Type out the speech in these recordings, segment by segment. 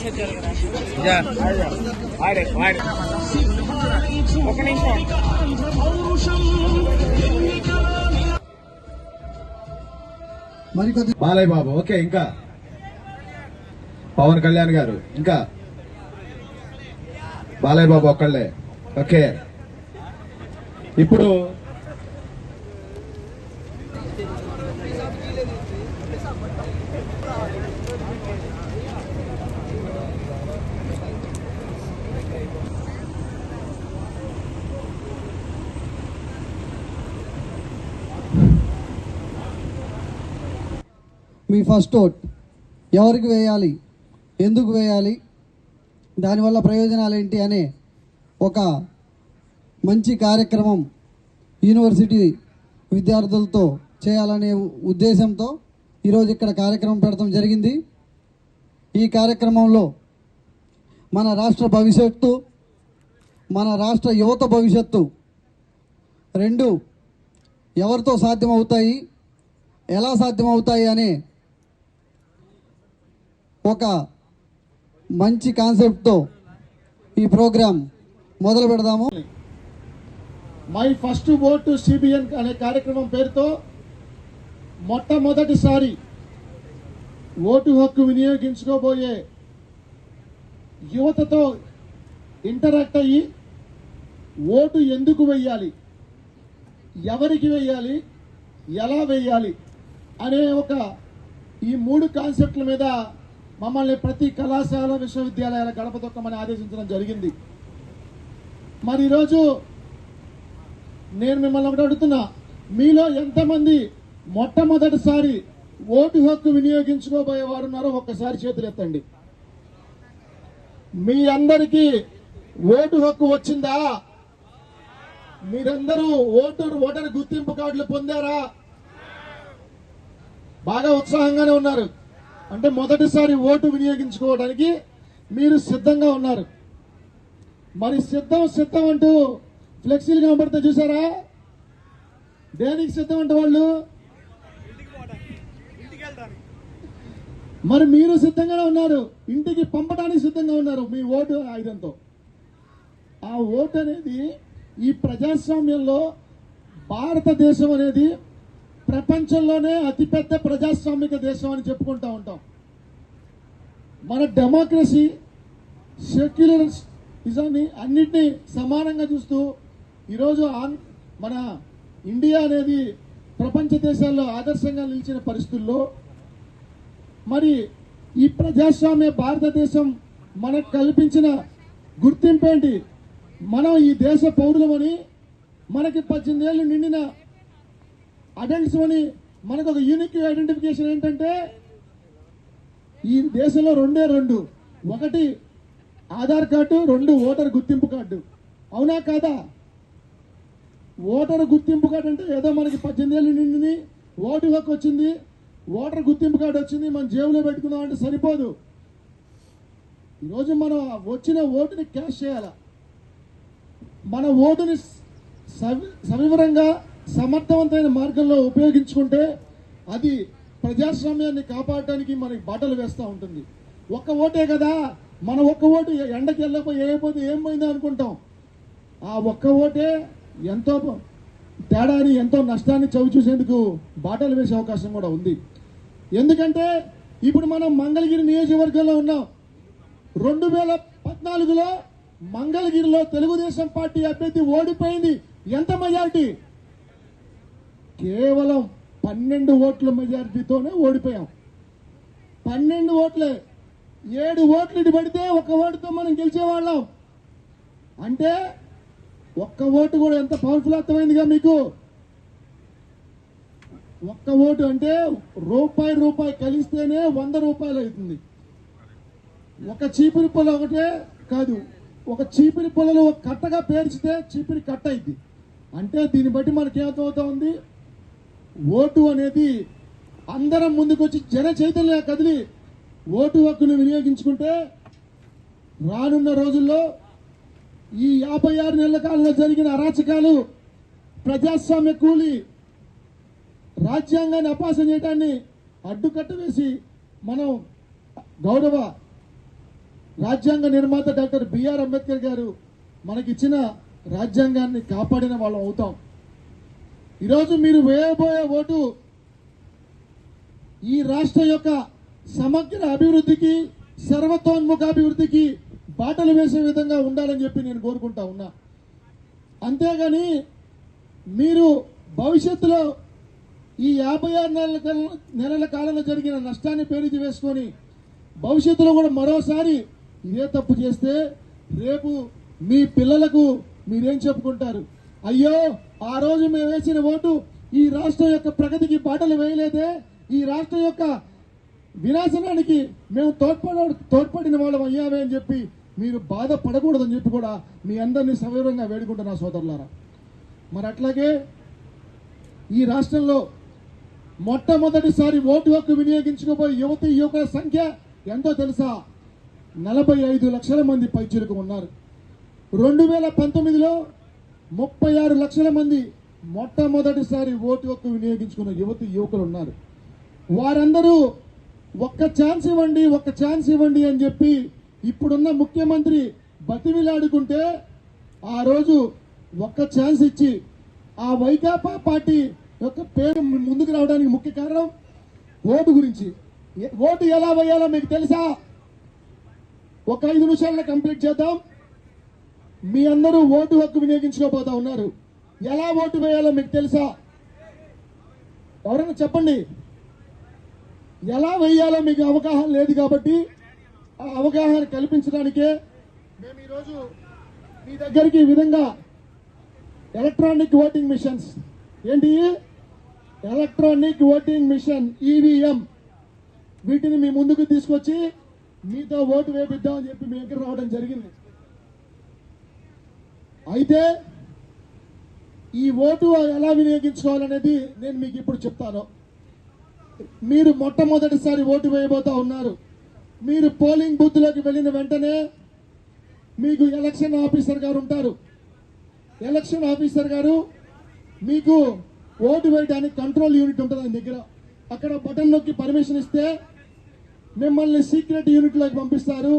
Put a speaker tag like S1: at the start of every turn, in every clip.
S1: బాలయ్య బాబు okay ఇంకా పవన్ కళ్యాణ్ గారు ఇంకా బాలయ్య బాబు ఒక్కళ్ళే ఓకే ఇప్పుడు ఫస్ట్ ఓట్ ఎవరికి వేయాలి ఎందుకు వేయాలి దానివల్ల ప్రయోజనాలు ఏంటి అనే ఒక మంచి కార్యక్రమం యూనివర్సిటీ విద్యార్థులతో చేయాలనే ఉద్దేశంతో ఈరోజు ఇక్కడ కార్యక్రమం పెడతం జరిగింది ఈ కార్యక్రమంలో మన రాష్ట్ర భవిష్యత్తు మన రాష్ట్ర యువత భవిష్యత్తు రెండు ఎవరితో సాధ్యమవుతాయి ఎలా సాధ్యమవుతాయి అనే ఒక మంచి కాన్సెప్ట్తో ఈ ప్రోగ్రాం మొదలు పెడదాము మై ఫస్ట్ ఓటు సిబిఎన్ అనే కార్యక్రమం పేరుతో మొట్టమొదటిసారి ఓటు హక్కు వినియోగించుకోబోయే యువతతో ఇంటరాక్ట్ అయ్యి ఓటు ఎందుకు వెయ్యాలి ఎవరికి వెయ్యాలి ఎలా వెయ్యాలి అనే ఒక ఈ మూడు కాన్సెప్ట్ల మీద మమ్మల్ని ప్రతి కళాశాల విశ్వవిద్యాలయాల గడప దొక్కమని ఆదేశించడం జరిగింది మరి ఈరోజు నేను మిమ్మల్ని ఒకటి అడుగుతున్నా మీలో ఎంతమంది మొట్టమొదటిసారి ఓటు హక్కు వినియోగించుకోబోయేవారు ఉన్నారో ఒక్కసారి చేతులు ఎత్తండి మీ అందరికీ ఓటు హక్కు వచ్చిందా మీరందరూ ఓటర్ ఓటర్ గుర్తింపు కార్డులు పొందారా బాగా ఉత్సాహంగానే ఉన్నారు అంటే మొదటిసారి ఓటు వినియోగించుకోవడానికి మీరు సిద్ధంగా ఉన్నారు మరి సిద్ధం సిద్ధం అంటూ ఫ్లెక్సీలు కనబడితే చూసారా దేనికి సిద్ధం అంటే వాళ్ళు మరి మీరు సిద్ధంగానే ఉన్నారు ఇంటికి పంపడానికి సిద్ధంగా ఉన్నారు మీ ఓటు ఆయుధంతో ఆ ఓటు అనేది ఈ ప్రజాస్వామ్యంలో భారతదేశం అనేది ప్రపంచంలోనే అతిపెద్ద ప్రజాస్వామిక దేశం అని చెప్పుకుంటా ఉంటాం మన డెమోక్రసీ సెక్యులరిజాన్ని అన్నిటినీ సమానంగా చూస్తూ ఈరోజు మన ఇండియా అనేది ప్రపంచ దేశాల్లో ఆదర్శంగా నిలిచిన పరిస్థితుల్లో మరి ఈ ప్రజాస్వామ్య భారతదేశం మనకు కల్పించిన గుర్తింపు ఏంటి మనం ఈ దేశ పౌరులమని మనకి పద్దెనిమిది ఏళ్ళు నిండిన అటెండ్స్ అని మనకు ఒక యూనిక్ ఐడెంటిఫికేషన్ ఏంటంటే ఈ దేశంలో రెండే రెండు ఒకటి ఆధార్ కార్డు రెండు ఓటర్ గుర్తింపు కార్డు అవునా కాదా ఓటర్ గుర్తింపు కార్డు అంటే ఏదో మనకి పద్దెనిమిది ఏళ్ళు నిండింది ఓటు హక్కు వచ్చింది ఓటర్ గుర్తింపు కార్డు వచ్చింది మనం జేబులో పెట్టుకుందాం అంటే సరిపోదు ఈరోజు మనం వచ్చిన ఓటుని క్యాష్ చేయాల మన ఓటుని సవి సవివరంగా సమర్థవంతమైన మార్గంలో ఉపయోగించుకుంటే అది ప్రజాస్వామ్యాన్ని కాపాడటానికి మనకి బాటలు వేస్తూ ఉంటుంది ఒక్క ఓటే కదా మన ఒక్క ఓటు ఎండకి వెళ్ళకపోయి ఏమైపోతే ఏం పోయిందో అనుకుంటాం ఆ ఒక్క ఓటే ఎంతో తేడాని ఎంతో నష్టాన్ని చవి చూసేందుకు బాటలు వేసే అవకాశం కూడా ఉంది ఎందుకంటే ఇప్పుడు మనం మంగళగిరి నియోజకవర్గంలో ఉన్నాం రెండు వేల పద్నాలుగులో మంగళగిరిలో తెలుగుదేశం పార్టీ అభ్యర్థి ఓడిపోయింది ఎంత మెజారిటీ కేవలం పన్నెండు ఓట్ల మెజారిటీతోనే ఓడిపోయాం పన్నెండు ఓట్లే ఏడు ఓట్లు ఇటు పడితే ఒక ఓటుతో మనం గెలిచేవాళ్ళం అంటే ఒక్క ఓటు కూడా ఎంత పవర్ఫుల్ అర్థమైందిగా మీకు ఒక్క ఓటు అంటే రూపాయి రూపాయి కలిస్తేనే వంద రూపాయలు అవుతుంది ఒక చీపిరి పొల ఒకటే కాదు ఒక చీపిరి పొలలో కట్టగా పేర్చితే చీపురి కట్ట అయింది అంటే దీన్ని బట్టి మనకేమవుతా ఉంది ఓటు అనేది అందరం ముందుకొచ్చి జన చైతన్య కదిలి ఓటు హక్కును వినియోగించుకుంటే రానున్న రోజుల్లో ఈ యాభై ఆరు నెలల కాలంలో జరిగిన అరాచకాలు ప్రజాస్వామ్య కూలి రాజ్యాంగాన్ని అపాసం చేయడాన్ని అడ్డుకట్ట వేసి మనం గౌరవ రాజ్యాంగ నిర్మాత డాక్టర్ బిఆర్ అంబేద్కర్ గారు మనకిచ్చిన రాజ్యాంగాన్ని కాపాడిన వాళ్ళం అవుతాం ఈరోజు మీరు వేయబోయే ఓటు ఈ రాష్ట్ర యొక్క సమగ్ర అభివృద్ధికి సర్వతోన్ముఖ అభివృద్ధికి బాటలు వేసే విధంగా ఉండాలని చెప్పి నేను కోరుకుంటా ఉన్నా అంతేగాని మీరు భవిష్యత్తులో ఈ యాభై ఆరు నెలల నెలల కాలంలో జరిగిన నష్టాన్ని పేరుది వేసుకొని భవిష్యత్తులో కూడా మరోసారి ఇదే తప్పు చేస్తే రేపు మీ పిల్లలకు మీరేం చెప్పుకుంటారు అయ్యో ఆ రోజు మేము వేసిన ఓటు ఈ రాష్ట్రం యొక్క ప్రగతికి బాటలు వేయలేదే ఈ రాష్ట్రం యొక్క వినాశనానికి మేము తోడ్పడ తోడ్పడిన వాళ్ళం అయ్యామే అని చెప్పి మీరు బాధపడకూడదని చెప్పి కూడా మీ అందరినీ సవివరంగా వేడుకుంటున్నా సోదరులారా మరి అట్లాగే ఈ రాష్ట్రంలో మొట్టమొదటిసారి ఓటు హక్కు వినియోగించుకోబోయే యువతి యువకుల సంఖ్య ఎంతో తెలుసా నలభై లక్షల మంది పైచిరుకు ఉన్నారు రెండు వేల పంతొమ్మిదిలో ముప్పై ఆరు లక్షల మంది మొట్టమొదటిసారి ఓటు హక్కు వినియోగించుకున్న యువతి యువకులు ఉన్నారు వారందరూ ఒక్క ఛాన్స్ ఇవ్వండి ఒక్క ఛాన్స్ ఇవ్వండి అని చెప్పి ఇప్పుడున్న ముఖ్యమంత్రి బతిమిలాడుకుంటే ఆ రోజు ఒక్క ఛాన్స్ ఇచ్చి ఆ వైకాపా పార్టీ యొక్క పేరు ముందుకు రావడానికి ముఖ్య కారణం ఓటు గురించి ఓటు ఎలా వేయాలో మీకు తెలుసా ఒక ఐదు నిమిషాల్లో కంప్లీట్ చేద్దాం మీ అందరూ ఓటు హక్కు వినియోగించుకోబోతా ఉన్నారు ఎలా ఓటు వేయాలో మీకు తెలుసా ఎవరైనా చెప్పండి ఎలా వేయాలో మీకు అవగాహన లేదు కాబట్టి ఆ అవగాహన కల్పించడానికే మేము ఈరోజు మీ దగ్గరికి ఈ విధంగా ఎలక్ట్రానిక్ ఓటింగ్ మిషన్స్ ఏంటి ఎలక్ట్రానిక్ ఓటింగ్ మిషన్ ఈవీఎం వీటిని మీ ముందుకు తీసుకొచ్చి మీతో ఓటు వేపిద్దామని చెప్పి మీ దగ్గర రావడం జరిగింది అయితే ఈ ఓటు ఎలా వినియోగించుకోవాలనేది నేను మీకు ఇప్పుడు చెప్తాను మీరు మొట్టమొదటిసారి ఓటు వేయబోతా ఉన్నారు మీరు పోలింగ్ బూత్లోకి వెళ్ళిన వెంటనే మీకు ఎలక్షన్ ఆఫీసర్ గారు ఉంటారు ఎలక్షన్ ఆఫీసర్ గారు మీకు ఓటు వేయడానికి కంట్రోల్ యూనిట్ ఉంటుంది దగ్గర అక్కడ బటన్ నొక్కి పర్మిషన్ ఇస్తే మిమ్మల్ని సీక్రెట్ యూనిట్లోకి పంపిస్తారు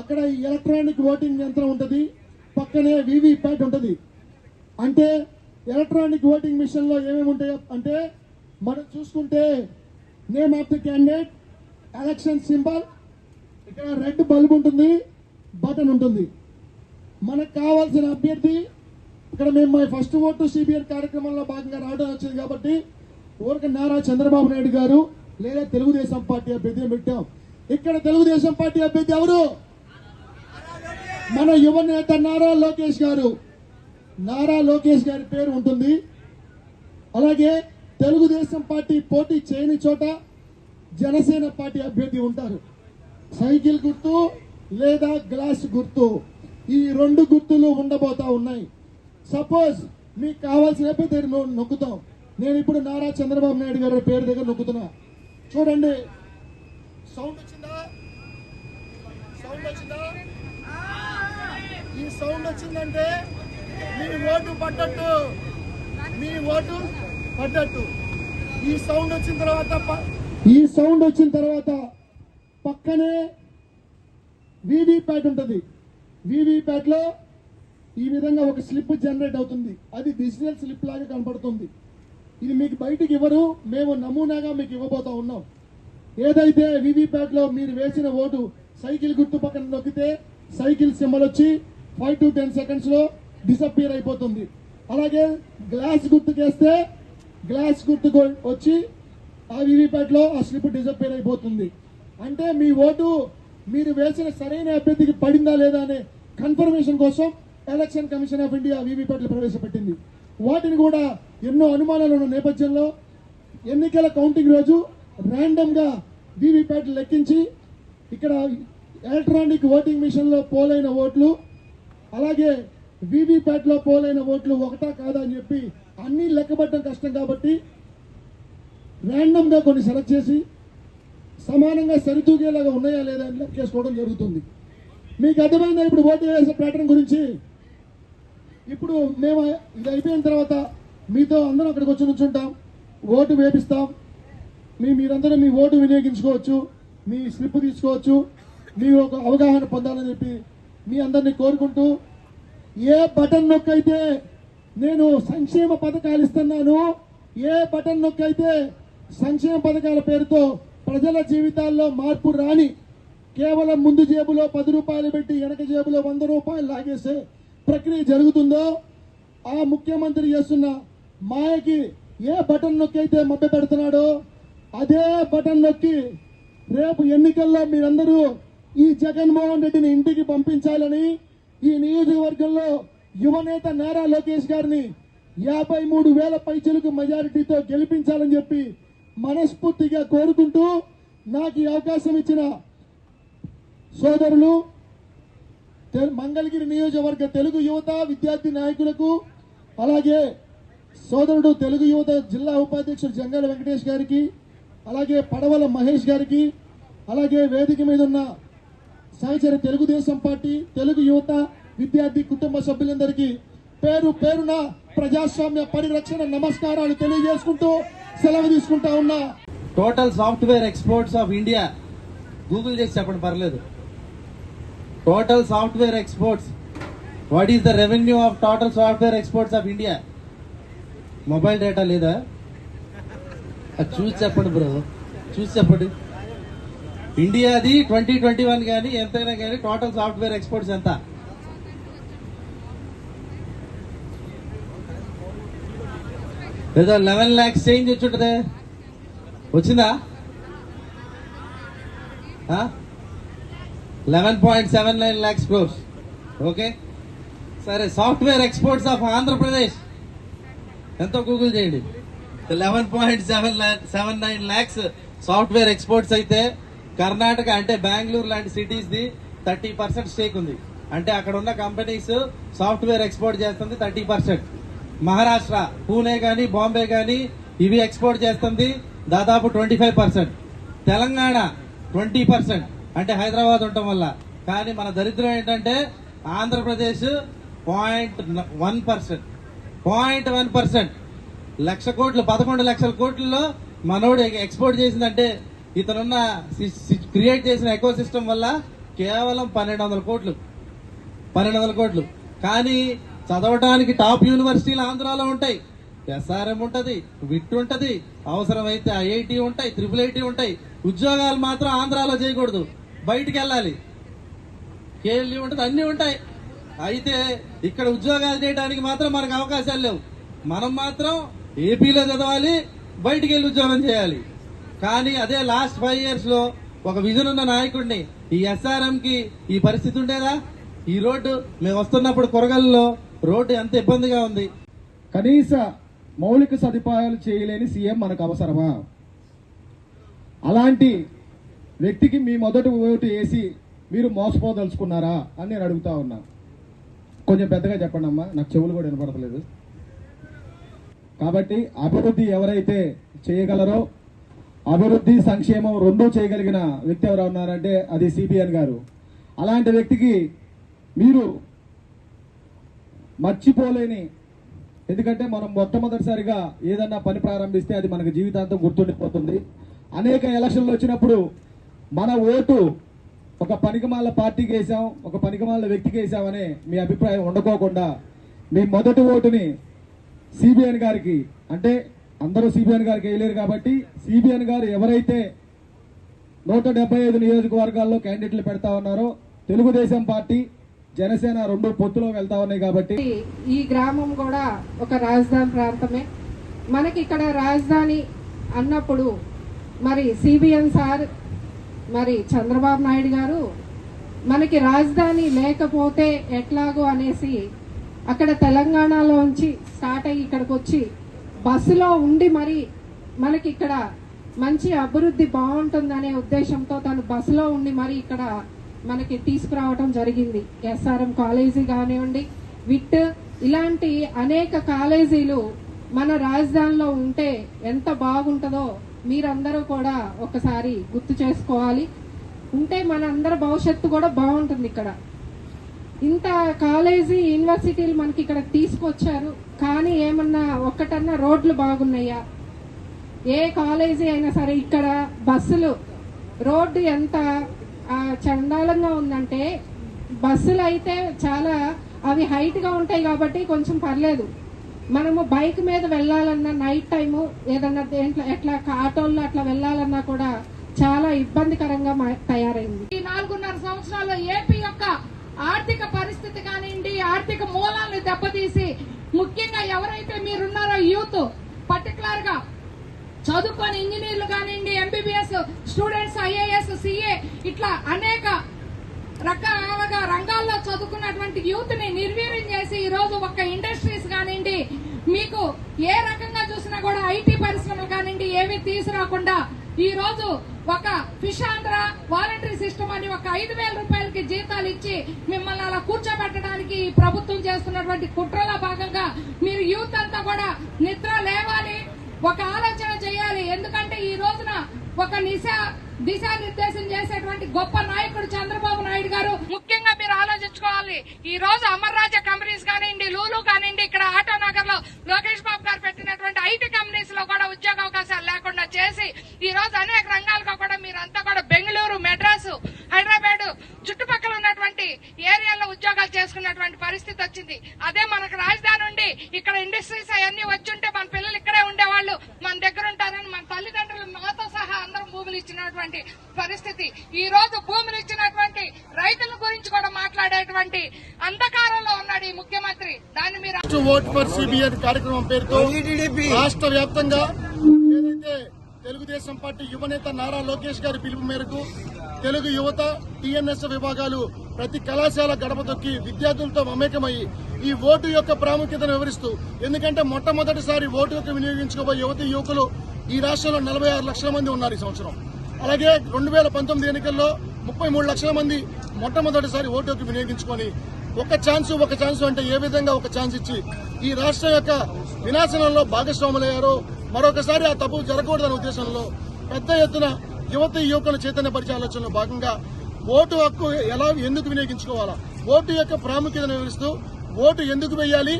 S1: అక్కడ ఎలక్ట్రానిక్ ఓటింగ్ యంత్రం ఉంటుంది పక్కనే ప్యాట్ ఉంటుంది అంటే ఎలక్ట్రానిక్ ఓటింగ్ మిషన్లో ఏమేమి ఉంటాయో అంటే మనం చూసుకుంటే name of the candidate election symbol ఇక్కడ రెడ్ బల్బ్ ఉంటుంది బటన్ ఉంటుంది మనకు కావాల్సిన అభ్యర్థి ఇక్కడ మేము ఫస్ట్ ఓటు సిబిఎన్ కార్యక్రమంలో భాగంగా రావడం వచ్చింది కాబట్టి ఊరికి నారా చంద్రబాబు నాయుడు గారు లేదా తెలుగుదేశం పార్టీ అభ్యర్థిని పెట్టాం ఇక్కడ తెలుగుదేశం పార్టీ అభ్యర్థి ఎవరు మన యువ నేత నారా లోకేష్ గారు నారా లోకేష్ గారి పేరు ఉంటుంది అలాగే తెలుగుదేశం పార్టీ పోటీ చేయని చోట జనసేన పార్టీ అభ్యర్థి ఉంటారు సైకిల్ గుర్తు లేదా గ్లాస్ గుర్తు ఈ రెండు గుర్తులు ఉండబోతా ఉన్నాయి సపోజ్ మీకు పేరు మేము నొక్కుతాం నేను ఇప్పుడు నారా చంద్రబాబు నాయుడు గారి పేరు దగ్గర నొక్కుతున్నా చూడండి సౌండ్ వచ్చిందా సౌండ్ వచ్చిందా సౌండ్ వచ్చిందంటే మీ ఓటు పడ్డట్టు మీ ఓటు పడ్డట్టు ఈ సౌండ్ వచ్చిన తర్వాత ఈ సౌండ్ వచ్చిన తర్వాత పక్కనే వీవీప్యాట్ ఉంటుంది వీవీప్యాట్ లో ఈ విధంగా ఒక స్లిప్ జనరేట్ అవుతుంది అది డిజిటల్ స్లిప్ లాగా కనపడుతుంది ఇది మీకు బయటికి ఇవ్వరు మేము నమూనాగా మీకు ఇవ్వబోతా ఉన్నాం ఏదైతే వీవీప్యాట్ లో మీరు వేసిన ఓటు సైకిల్ గుర్తు పక్కన నొక్కితే సైకిల్ సిమ్మలు వచ్చి ఫైవ్ టు టెన్ సెకండ్స్ లో డిసప్పియర్ అయిపోతుంది అలాగే గ్లాస్ గుర్తుకేస్తే గ్లాస్ గుర్తు వచ్చి ఆ వీవీప్యాట్ లో ఆ స్లిప్ డిసప్పియర్ అయిపోతుంది అంటే మీ ఓటు మీరు వేసిన సరైన అభ్యర్థికి పడిందా లేదా అనే కన్ఫర్మేషన్ కోసం ఎలక్షన్ కమిషన్ ఆఫ్ ఇండియా వీవీప్యాట్లు ప్రవేశపెట్టింది వాటిని కూడా ఎన్నో అనుమానాలు ఉన్న నేపథ్యంలో ఎన్నికల కౌంటింగ్ రోజు ర్యాండమ్ గా వీవీప్యాట్లు లెక్కించి ఇక్కడ ఎలక్ట్రానిక్ ఓటింగ్ మిషన్ లో పోలైన ఓట్లు అలాగే వీవీప్యాట్ లో పోలైన ఓట్లు ఒకటా కాదా అని చెప్పి అన్ని లెక్కబట్టడం కష్టం కాబట్టి ర్యాండమ్ గా కొన్ని సెలెక్ట్ చేసి సమానంగా సరితూగేలాగా ఉన్నాయా లేదా అని లెక్క చేసుకోవడం జరుగుతుంది మీకు అర్థమైందా ఇప్పుడు ఓటు వేసే ప్యాటర్న్ గురించి ఇప్పుడు మేము ఇది అయిపోయిన తర్వాత మీతో అందరం అక్కడికి వచ్చి నుంచుంటాం ఓటు వేపిస్తాం మీ మీరందరూ మీ ఓటు వినియోగించుకోవచ్చు మీ స్లిప్ తీసుకోవచ్చు మీ ఒక అవగాహన పొందాలని చెప్పి మీ అందరినీ కోరుకుంటూ ఏ బటన్ నొక్కైతే నేను సంక్షేమ పథకాలు ఇస్తున్నాను ఏ బటన్ నొక్కైతే సంక్షేమ పథకాల పేరుతో ప్రజల జీవితాల్లో మార్పు రాని కేవలం ముందు జేబులో పది రూపాయలు పెట్టి వెనక జేబులో వంద రూపాయలు లాగేసే ప్రక్రియ జరుగుతుందో ఆ ముఖ్యమంత్రి చేస్తున్న మాయకి ఏ బటన్ నొక్కి అయితే మభ్య పెడుతున్నాడో అదే బటన్ నొక్కి రేపు ఎన్నికల్లో మీరందరూ ఈ జగన్మోహన్ రెడ్డిని ఇంటికి పంపించాలని ఈ నియోజకవర్గంలో యువనేత నారా లోకేష్ గారిని యాభై మూడు వేల పైచలకు మెజారిటీతో గెలిపించాలని చెప్పి మనస్ఫూర్తిగా కోరుకుంటూ నాకు ఈ అవకాశం ఇచ్చిన సోదరులు మంగళగిరి నియోజకవర్గ తెలుగు యువత విద్యార్థి నాయకులకు అలాగే సోదరుడు తెలుగు యువత జిల్లా ఉపాధ్యక్షుడు జంగల వెంకటేష్ గారికి అలాగే పడవల మహేష్ గారికి అలాగే వేదిక మీద ఉన్న సహచర తెలుగుదేశం పార్టీ తెలుగు యువత విద్యార్థి కుటుంబ సభ్యులందరికీ పేరు పేరున ప్రజాస్వామ్య పరిరక్షణ నమస్కారాలు తెలియజేసుకుంటూ సెలవు తీసుకుంటా ఉన్నా
S2: total software exports of India Google చేసి చెప్పండి పర్లేదు total software exports what is the revenue of total software exports of India mobile data లేదా అది చూసి చెప్పండి బ్రో చూసి చెప్పండి ఇండియాది ట్వంటీ ట్వంటీ వన్ కానీ ఎంతైనా కానీ టోటల్ సాఫ్ట్వేర్ ఎక్స్పోర్ట్స్ ఎంత లేదా లెవెన్ ల్యాక్స్ చేంజ్ వచ్చుంటదే వచ్చిందా eleven point seven nine lakhs crores okay సరే సాఫ్ట్వేర్ ఎక్స్పోర్ట్స్ ఆఫ్ ఆంధ్రప్రదేశ్ ఎంతో గూగుల్ చేయండి eleven point seven seven nine lakhs software exports అయితే కర్ణాటక అంటే బెంగళూరు లాంటి cities the thirty percent stake ఉంది అంటే అక్కడ ఉన్న కంపెనీస్ సాఫ్ట్వేర్ ఎక్స్పోర్ట్ చేస్తుంది థర్టీ పర్సెంట్ మహారాష్ట్ర పూణే కానీ బాంబే కానీ ఇవి ఎక్స్పోర్ట్ చేస్తుంది దాదాపు twenty five percent Telangana twenty percent అంటే హైదరాబాద్ ఉండటం వల్ల కానీ మన దరిద్రం ఏంటంటే Andhra Pradesh point one percent point one percent lakh కోట్లు పదకొండు లక్షల కోట్లలో మనోడు ఎక్స్పోర్ట్ చేసిందంటే ఇతనున్న క్రియేట్ చేసిన ఎకో సిస్టమ్ వల్ల కేవలం పన్నెండు వందల కోట్లు పన్నెండు వందల కోట్లు కానీ చదవడానికి టాప్ యూనివర్సిటీలు ఆంధ్రాలో ఉంటాయి ఎస్ఆర్ఎం ఉంటుంది విట్ ఉంటుంది అవసరమైతే ఐఐటి ఉంటాయి త్రిపుల్ ఐటీ ఉంటాయి ఉద్యోగాలు మాత్రం ఆంధ్రాలో చేయకూడదు బయటికి వెళ్ళాలి కేఎల్ఈ ఉంటుంది అన్నీ ఉంటాయి అయితే ఇక్కడ ఉద్యోగాలు చేయడానికి మాత్రం మనకు అవకాశాలు లేవు మనం మాత్రం ఏపీలో చదవాలి బయటికి వెళ్ళి ఉద్యోగం చేయాలి కానీ అదే లాస్ట్ ఫైవ్ ఇయర్స్ లో ఒక విజన్ ఉన్న నాయకుడిని ఈ ఎస్ఆర్ఎం కి ఈ పరిస్థితి ఉండేదా ఈ రోడ్డు మేము వస్తున్నప్పుడు కొరగల్లో రోడ్డు ఎంత ఇబ్బందిగా ఉంది
S1: కనీస మౌలిక సదుపాయాలు చేయలేని సీఎం మనకు అవసరమా అలాంటి వ్యక్తికి మీ మొదటి ఓటు వేసి మీరు మోసపోదలుచుకున్నారా అని నేను అడుగుతా ఉన్నా కొంచెం పెద్దగా చెప్పండి అమ్మా నాకు చెవులు కూడా వినపడతలేదు కాబట్టి అభివృద్ధి ఎవరైతే చేయగలరో అభివృద్ధి సంక్షేమం రెండూ చేయగలిగిన వ్యక్తి ఎవరు ఉన్నారంటే అది సిబిఎన్ గారు అలాంటి వ్యక్తికి మీరు మర్చిపోలేని ఎందుకంటే మనం మొట్టమొదటిసారిగా ఏదన్నా పని ప్రారంభిస్తే అది మనకు జీవితాంతం గుర్తుండిపోతుంది అనేక ఎలక్షన్లు వచ్చినప్పుడు మన ఓటు ఒక పనికిమాల పార్టీకి వేసాం ఒక పనికిమాల వ్యక్తికి వేసామనే మీ అభిప్రాయం ఉండకోకుండా మీ మొదటి ఓటుని సిబిఎన్ గారికి అంటే అందరూ సిబిఎన్ గారికి వేయలేరు కాబట్టి సిబిఎన్ గారు ఎవరైతే నూట డెబ్బై ఐదు నియోజకవర్గాల్లో క్యాండిడేట్లు పెడతా ఉన్నారో తెలుగుదేశం పార్టీ జనసేన రెండు పొత్తులో వెళ్తా ఉన్నాయి కాబట్టి
S3: ఈ గ్రామం కూడా ఒక రాజధాని ప్రాంతమే మనకి ఇక్కడ రాజధాని అన్నప్పుడు మరి సిబిఎన్ సార్ మరి చంద్రబాబు నాయుడు గారు మనకి రాజధాని లేకపోతే ఎట్లాగో అనేసి అక్కడ తెలంగాణలోంచి స్టార్ట్ అయ్యి ఇక్కడికి వచ్చి బస్సులో ఉండి మరి మనకి ఇక్కడ మంచి అభివృద్ధి బాగుంటుందనే ఉద్దేశంతో తను బస్సులో ఉండి మరి ఇక్కడ మనకి తీసుకురావటం జరిగింది ఎస్ఆర్ఎం కాలేజీ కానివ్వండి విట్ ఇలాంటి అనేక కాలేజీలు మన రాజధానిలో ఉంటే ఎంత బాగుంటుందో మీరందరూ కూడా ఒకసారి గుర్తు చేసుకోవాలి ఉంటే మన భవిష్యత్తు కూడా బాగుంటుంది ఇక్కడ ఇంత కాలేజీ యూనివర్సిటీలు మనకి ఇక్కడ తీసుకొచ్చారు కానీ ఏమన్నా ఒక్కటన్నా రోడ్లు బాగున్నాయా ఏ కాలేజీ అయినా సరే ఇక్కడ బస్సులు రోడ్డు ఎంత చండాలంగా ఉందంటే బస్సులు అయితే చాలా అవి హైట్గా ఉంటాయి కాబట్టి కొంచెం పర్లేదు మనము బైక్ మీద వెళ్ళాలన్నా నైట్ టైము ఏదన్నా దేంట్లో ఎట్లా ఆటోల్లో అట్లా వెళ్ళాలన్నా కూడా చాలా ఇబ్బందికరంగా తయారైంది ఈ నాలుగున్నర సంవత్సరాల్లో ఏపీ యొక్క ఆర్థిక పరిస్థితి కానివ్వండి ఆర్థిక మూలాలను దెబ్బతీసి ముఖ్యంగా ఎవరైతే మీరున్నారో యూత్ పర్టికులర్ గా చదువుకొని ఇంజనీర్లు కానివ్వండి ఎంబీబీఎస్ స్టూడెంట్స్ ఐఏఎస్ సిఏ ఇట్లా అనేక రకాలుగా రంగాల్లో చదువుకున్నటువంటి యూత్ ని నిర్వీర్యం చేసి ఈ రోజు ఒక ఇండస్ట్రీస్ కానివ్వండి మీకు ఏ రకంగా చూసినా కూడా ఐటీ పరిశ్రమలు కానివ్వండి ఏమీ తీసుకురాకుండా ఈ రోజు ఒక ఫిషాంధ్ర వాలంటరీ సిస్టమ్ అని ఒక ఐదు వేల రూపాయలకి జీతాలు ఇచ్చి మిమ్మల్ని అలా కూర్చోబెట్టడానికి ప్రభుత్వం చేస్తున్నటువంటి కుట్రలో భాగంగా మీరు యూత్ అంతా కూడా నిద్ర లేవాలి ఒక ఆలోచన చేయాలి ఎందుకంటే ఈ రోజున ఒక దిశా దిశానిర్దేశం చేసేటువంటి గొప్ప నాయకుడు చంద్రబాబు నాయుడు గారు ముఖ్యంగా మీరు ఆలోచించుకోవాలి ఈ రోజు అమర్ రాజా కంపెనీస్ కానివ్వండి లూలు కానివ్వండి ఇక్కడ ఆటో నగర్ లో లోకేష్ బాబు గారు పెట్టినటువంటి ఐటీ కంపెనీస్ లో కూడా ఉద్యోగ అవకాశాలు లేకుండా చేసి ఈ రోజు అనేక రంగాలుగా కూడా మీరంతా కూడా బెంగళూరు మెడ్రాసు హైదరాబాద్ చుట్టుపక్కల ఉన్నటువంటి ఏరియాలో ఉద్యోగాలు చేసుకున్నటువంటి పరిస్థితి వచ్చింది అదే మనకు రాజధాని ఉండి ఇక్కడ ఇండస్ట్రీస్ అవన్నీ ఉంటే మన పిల్లలు ఇక్కడే ఉండేవాళ్ళు మన దగ్గర ఉంటారని మన తల్లిదండ్రులు మాతో సహా అందరం భూములు ఇచ్చినటువంటి పరిస్థితి ఈ రోజు భూములు ఇచ్చినటువంటి రైతుల గురించి కూడా మాట్లాడేటువంటి అంధకారంలో ఉన్నాడు ఈ ముఖ్యమంత్రి దాన్ని
S1: మీరు కార్యక్రమం పేరుతో రాష్ట్ర వ్యాప్తంగా తెలుగుదేశం పార్టీ యువనేత నారా లోకేష్ గారి పిలుపు మేరకు తెలుగు యువత టీఎన్ఎస్ విభాగాలు ప్రతి కళాశాల గడప తొక్కి విద్యార్థులతో మమేకమయ్యి ఈ ఓటు యొక్క ప్రాముఖ్యతను వివరిస్తూ ఎందుకంటే మొట్టమొదటిసారి ఓటు యొక్క వినియోగించుకోబోయే యువతి యువకులు ఈ రాష్ట్రంలో నలభై ఆరు లక్షల మంది ఉన్నారు ఈ సంవత్సరం అలాగే రెండు వేల పంతొమ్మిది ఎన్నికల్లో ముప్పై మూడు లక్షల మంది మొట్టమొదటిసారి ఓటు యొక్క వినియోగించుకొని ఒక ఛాన్స్ ఒక ఛాన్స్ అంటే ఏ విధంగా ఒక ఛాన్స్ ఇచ్చి ఈ రాష్ట్రం యొక్క వినాశనంలో భాగస్వాములయ్యారో మరొకసారి ఆ తప్పు జరగకూడదనే ఉద్దేశంలో పెద్ద ఎత్తున యువత యువకుల చైతన్యపరిచే ఆలోచనలో భాగంగా ఓటు హక్కు ఎలా ఎందుకు వినియోగించుకోవాలా ఓటు యొక్క ప్రాముఖ్యతను వివరిస్తూ ఓటు ఎందుకు వేయాలి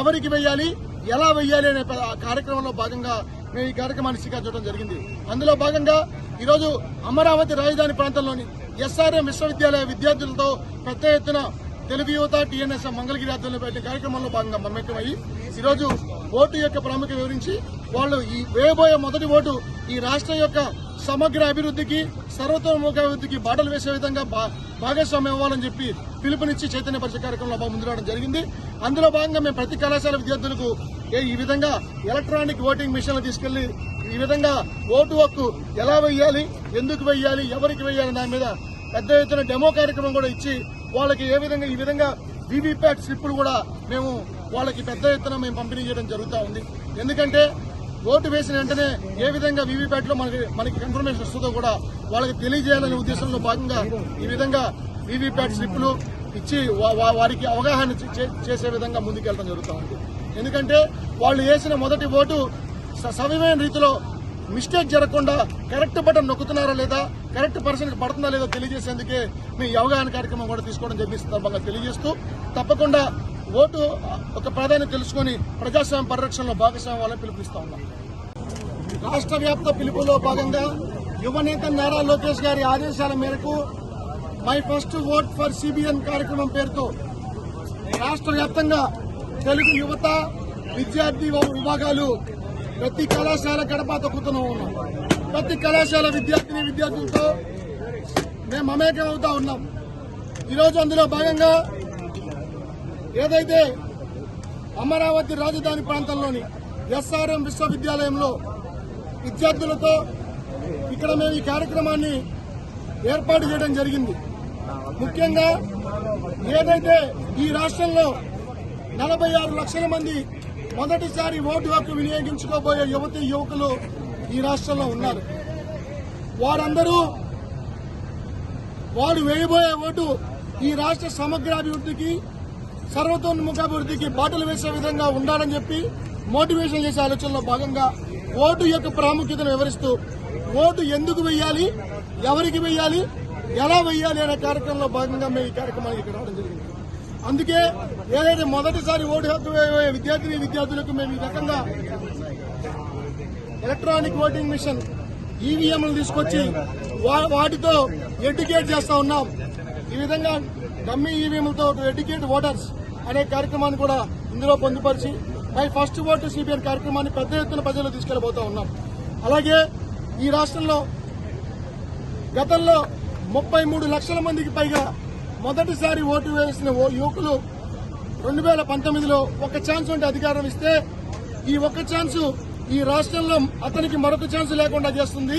S1: ఎవరికి వెయ్యాలి ఎలా వెయ్యాలి అనే కార్యక్రమంలో భాగంగా మేము ఈ కార్యక్రమాన్ని స్వీకరించడం జరిగింది అందులో భాగంగా ఈరోజు అమరావతి రాజధాని ప్రాంతంలోని ఎస్ఆర్ఎం విశ్వవిద్యాలయ విద్యార్థులతో పెద్ద ఎత్తున తెలుగు యువత టీఎన్ఎస్ మంగళగిరి ఆధ్వర్యంలో పెట్టిన కార్యక్రమంలో భాగంగా మమేకమయ్యి ఈరోజు ఓటు యొక్క ప్రాముఖ్యత వివరించి వాళ్ళు ఈ వేయబోయే మొదటి ఓటు ఈ రాష్ట్రం యొక్క సమగ్ర అభివృద్ధికి సర్వతోముఖ బాటలు వేసే విధంగా భాగస్వామ్యం ఇవ్వాలని చెప్పి పిలుపునిచ్చి చైతన్య పరిచయ కార్యక్రమంలో ముందు రావడం జరిగింది అందులో భాగంగా మేము ప్రతి కళాశాల విద్యార్థులకు ఈ విధంగా ఎలక్ట్రానిక్ ఓటింగ్ మిషన్లు తీసుకెళ్లి ఈ విధంగా ఓటు హక్కు ఎలా వెయ్యాలి ఎందుకు వెయ్యాలి ఎవరికి వెయ్యాలి దాని మీద పెద్ద ఎత్తున డెమో కార్యక్రమం కూడా ఇచ్చి వాళ్ళకి ఏ విధంగా ఈ విధంగా వీవీప్యాట్ స్లిప్పులు కూడా మేము వాళ్ళకి పెద్ద ఎత్తున మేము పంపిణీ చేయడం జరుగుతూ ఉంది ఎందుకంటే ఓటు వేసిన వెంటనే ఏ విధంగా లో మనకి మనకి కన్ఫర్మేషన్ వస్తుందో కూడా వాళ్ళకి తెలియజేయాలనే ఉద్దేశంలో భాగంగా ఈ విధంగా వీవీప్యాట్ స్లిప్పులు ఇచ్చి వారికి అవగాహన చేసే విధంగా ముందుకెళ్ళడం జరుగుతూ ఉంది ఎందుకంటే వాళ్ళు వేసిన మొదటి ఓటు సవ్యమైన రీతిలో మిస్టేక్ జరగకుండా కరెక్ట్ బటన్ నొక్కుతున్నారా లేదా కరెక్ట్ పర్సన్కి పడుతుందా లేదో తెలియజేసేందుకే మీ అవగాహన కార్యక్రమం కూడా తీసుకోవడం జరిగింది సందర్భంగా తెలియజేస్తూ తప్పకుండా ఓటు ఒక ప్రాధాన్యత తెలుసుకుని ప్రజాస్వామ్య పరిరక్షణలో భాగస్వామ్యం వాళ్ళని పిలుపునిస్తా ఉన్నాం రాష్ట్ర వ్యాప్త పిలుపులో భాగంగా యువనేత నారా లోకేష్ గారి ఆదేశాల మేరకు my first vote for CBN కార్యక్రమం పేరుతో రాష్ట్ర వ్యాప్తంగా తెలుగు యువత విద్యార్థి విభాగాలు ప్రతి కళాశాల గడపాత తొక్కుతూ ఉన్నాం ప్రతి కళాశాల విద్యార్థిని విద్యార్థులతో మేము మమేకం అవుతా ఉన్నాం ఈరోజు అందులో భాగంగా ఏదైతే అమరావతి రాజధాని ప్రాంతంలోని ఎస్ఆర్ఎం విశ్వవిద్యాలయంలో విద్యార్థులతో ఇక్కడ మేము ఈ కార్యక్రమాన్ని ఏర్పాటు చేయడం జరిగింది ముఖ్యంగా ఏదైతే ఈ రాష్ట్రంలో నలభై లక్షల మంది మొదటిసారి ఓటు హక్కు వినియోగించుకోబోయే యువతి యువకులు ఈ రాష్ట్రంలో ఉన్నారు వారందరూ వారు వేయబోయే ఓటు ఈ రాష్ట్ర సమగ్రాభివృద్ధికి సర్వతోన్ముఖాభివృద్ధికి బాటలు వేసే విధంగా ఉండాలని చెప్పి మోటివేషన్ చేసే ఆలోచనలో భాగంగా ఓటు యొక్క ప్రాముఖ్యతను వివరిస్తూ ఓటు ఎందుకు వెయ్యాలి ఎవరికి వెయ్యాలి ఎలా వెయ్యాలి అనే కార్యక్రమంలో భాగంగా మేము ఈ కార్యక్రమానికి ఇక్కడ రావడం జరిగింది అందుకే ఏదైతే మొదటిసారి ఓటు హక్కు విద్యార్థిని విద్యార్థులకు మేము ఈ రకంగా ఎలక్ట్రానిక్ ఓటింగ్ మిషన్ ఈవీఎంలు తీసుకొచ్చి వాటితో ఎడ్యుకేట్ చేస్తా ఉన్నాం ఈ విధంగా డమ్మీ ఈవీఎంలతో ఎడ్యుకేట్ ఓటర్స్ అనే కార్యక్రమాన్ని కూడా ఇందులో పొందుపరిచి మై ఫస్ట్ ఓటు సిపిఎం కార్యక్రమాన్ని పెద్ద ఎత్తున ప్రజలు తీసుకెళ్లబోతా ఉన్నాం అలాగే ఈ రాష్ట్రంలో గతంలో ముప్పై మూడు లక్షల మందికి పైగా మొదటిసారి ఓటు వేసిన యువకులు రెండు వేల పంతొమ్మిదిలో ఒక ఛాన్స్ ఉంటే అధికారం ఇస్తే ఈ ఒక్క ఛాన్స్ ఈ రాష్ట్రంలో అతనికి మరొక ఛాన్స్ లేకుండా చేస్తుంది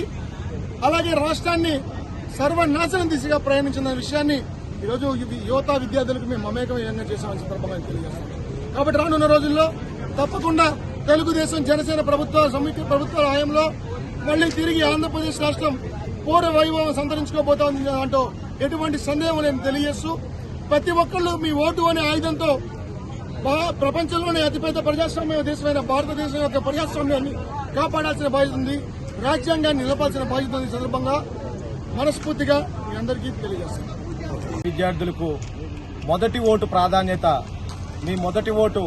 S1: అలాగే రాష్ట్రాన్ని సర్వనాశనం దిశగా ప్రయాణించిన విషయాన్ని ఈరోజు యువత విద్యార్థులకు మేము మమేకమైన చేశామని సందర్భంగా తెలియజేస్తాం కాబట్టి రానున్న రోజుల్లో తప్పకుండా తెలుగుదేశం జనసేన ప్రభుత్వ సంయుక్త ప్రభుత్వ హయాంలో మళ్లీ తిరిగి ఆంధ్రప్రదేశ్ రాష్ట్రం పూర్వ వైభవం సంతరించుకోబోతోంది దాంట్లో ఎటువంటి సందేహం లేని తెలియజేస్తూ ప్రతి ఒక్కళ్ళు మీ ఓటు అనే ఆయుధంతో ప్రపంచంలోనే అతిపెద్ద ప్రజాస్వామ్య దేశమైన భారతదేశం యొక్క ప్రజాస్వామ్యాన్ని కాపాడాల్సిన బాధ్యత ఉంది రాజ్యాంగాన్ని నిలపాల్సిన బాధ్యత ఉంది సందర్భంగా మనస్ఫూర్తిగా మీ అందరికీ తెలియజేస్తున్నాను
S2: విద్యార్థులకు మొదటి ఓటు ప్రాధాన్యత మీ మొదటి ఓటు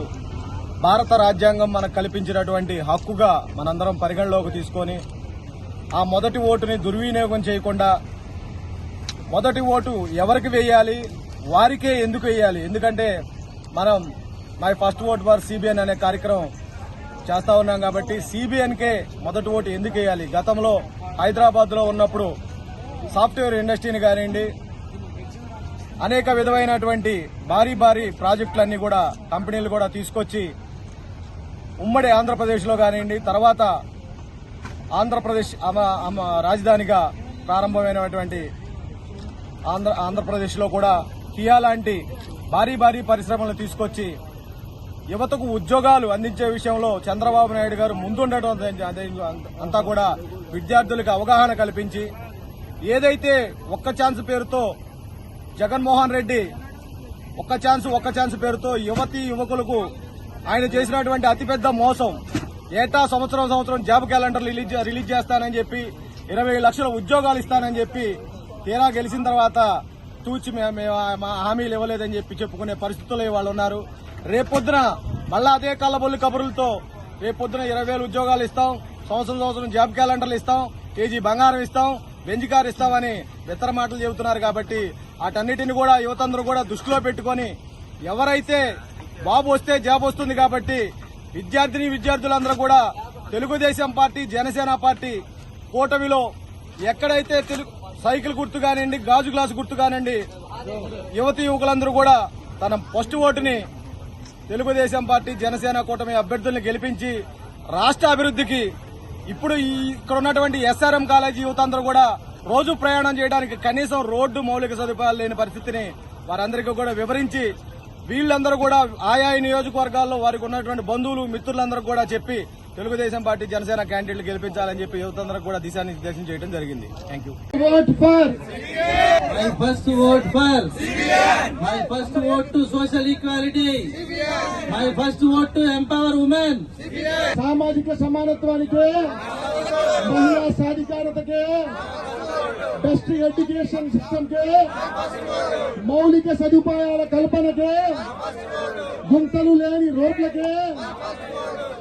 S2: భారత రాజ్యాంగం మనకు కల్పించినటువంటి హక్కుగా మనందరం పరిగణలోకి తీసుకొని ఆ మొదటి ఓటుని దుర్వినియోగం చేయకుండా మొదటి ఓటు ఎవరికి వేయాలి వారికే ఎందుకు వేయాలి ఎందుకంటే మనం my first vote for CBN అనే కార్యక్రమం చేస్తా ఉన్నాం కాబట్టి సిబిఎన్కే మొదటి ఓటు ఎందుకు వేయాలి గతంలో హైదరాబాద్లో ఉన్నప్పుడు సాఫ్ట్వేర్ ఇండస్ట్రీని కానివ్వండి అనేక విధమైనటువంటి భారీ భారీ ప్రాజెక్టులన్నీ కూడా కంపెనీలు కూడా తీసుకొచ్చి ఉమ్మడి ఆంధ్రప్రదేశ్లో కానివ్వండి తర్వాత ఆంధ్రప్రదేశ్ రాజధానిగా ప్రారంభమైనటువంటి ఆంధ్ర ఆంధ్రప్రదేశ్లో కూడా కియా లాంటి భారీ భారీ పరిశ్రమలు తీసుకొచ్చి యువతకు ఉద్యోగాలు అందించే విషయంలో చంద్రబాబు నాయుడు గారు ముందుండటం అంతా కూడా విద్యార్థులకు అవగాహన కల్పించి ఏదైతే ఒక్క ఛాన్స్ పేరుతో జగన్మోహన్ రెడ్డి ఒక్క ఛాన్స్ ఒక్క ఛాన్స్ పేరుతో యువతి యువకులకు ఆయన చేసినటువంటి అతిపెద్ద మోసం ఏటా సంవత్సరం సంవత్సరం జాబ్ క్యాలెండర్ రిలీజ్ రిలీజ్ చేస్తానని చెప్పి ఇరవై లక్షల ఉద్యోగాలు ఇస్తానని చెప్పి తీరా గెలిచిన తర్వాత తూచి మేము మా హామీలు ఇవ్వలేదని చెప్పి చెప్పుకునే పరిస్థితుల్లో వాళ్ళు ఉన్నారు రేపొద్దున మళ్ళా అదే కళ్ళబొల్లి కబుర్లతో రేపొద్దున ఇరవై వేలు ఉద్యోగాలు ఇస్తాం సంవత్సరం సంవత్సరం జాబ్ క్యాలెండర్లు ఇస్తాం కేజీ బంగారం ఇస్తాం బెంజికారు ఇస్తామని ఇతర మాటలు చెబుతున్నారు కాబట్టి వాటన్నిటిని కూడా యువతందరూ కూడా దృష్టిలో పెట్టుకుని ఎవరైతే బాబు వస్తే జాబ్ వస్తుంది కాబట్టి విద్యార్థిని విద్యార్థులందరూ కూడా తెలుగుదేశం పార్టీ జనసేన పార్టీ కూటమిలో ఎక్కడైతే తెలుగు సైకిల్ గుర్తు కానివ్వండి గాజు గ్లాసు గుర్తు కానివ్వండి యువతి యువకులందరూ కూడా తన ఫస్ట్ ఓటుని తెలుగుదేశం పార్టీ జనసేన కూటమి అభ్యర్థుల్ని గెలిపించి రాష్ట్ర అభివృద్ధికి ఇప్పుడు ఇక్కడ ఉన్నటువంటి ఎస్ఆర్ఎం కాలేజీ యువత అందరూ కూడా రోజు ప్రయాణం చేయడానికి కనీసం రోడ్డు మౌలిక సదుపాయాలు లేని పరిస్థితిని వారందరికీ కూడా వివరించి వీళ్ళందరూ కూడా ఆయా నియోజకవర్గాల్లో వారికి ఉన్నటువంటి బంధువులు మిత్రులందరూ కూడా చెప్పి తెలుగుదేశం పార్టీ జనసేన క్యాండిడేట్లు గెలిపించాలని చెప్పి యువతందరూ కూడా దిశానిర్దేశం చేయడం జరిగింది thank you
S4: first for my first to social my first to empower women సామాజిక సమానత్వానికి మహిళా సాధికారతకే ట్రస్ట్ ఎడ్యుకేషన్ సిస్టమ్ కే మౌలిక సదుపాయాల కల్పనకే గుంతలు లేని రోడ్లకే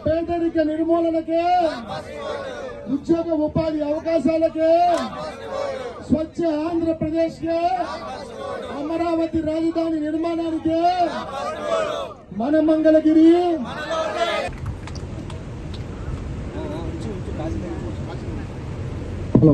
S4: పేదరిక నిర్మూలనకే ఉద్యోగ ఉపాధి అవకాశాలకే స్వచ్ఛ ఆంధ్రప్రదేశ్ కే అమరావతి రాజధాని నిర్మాణానికే మన మంగళగిరి హలో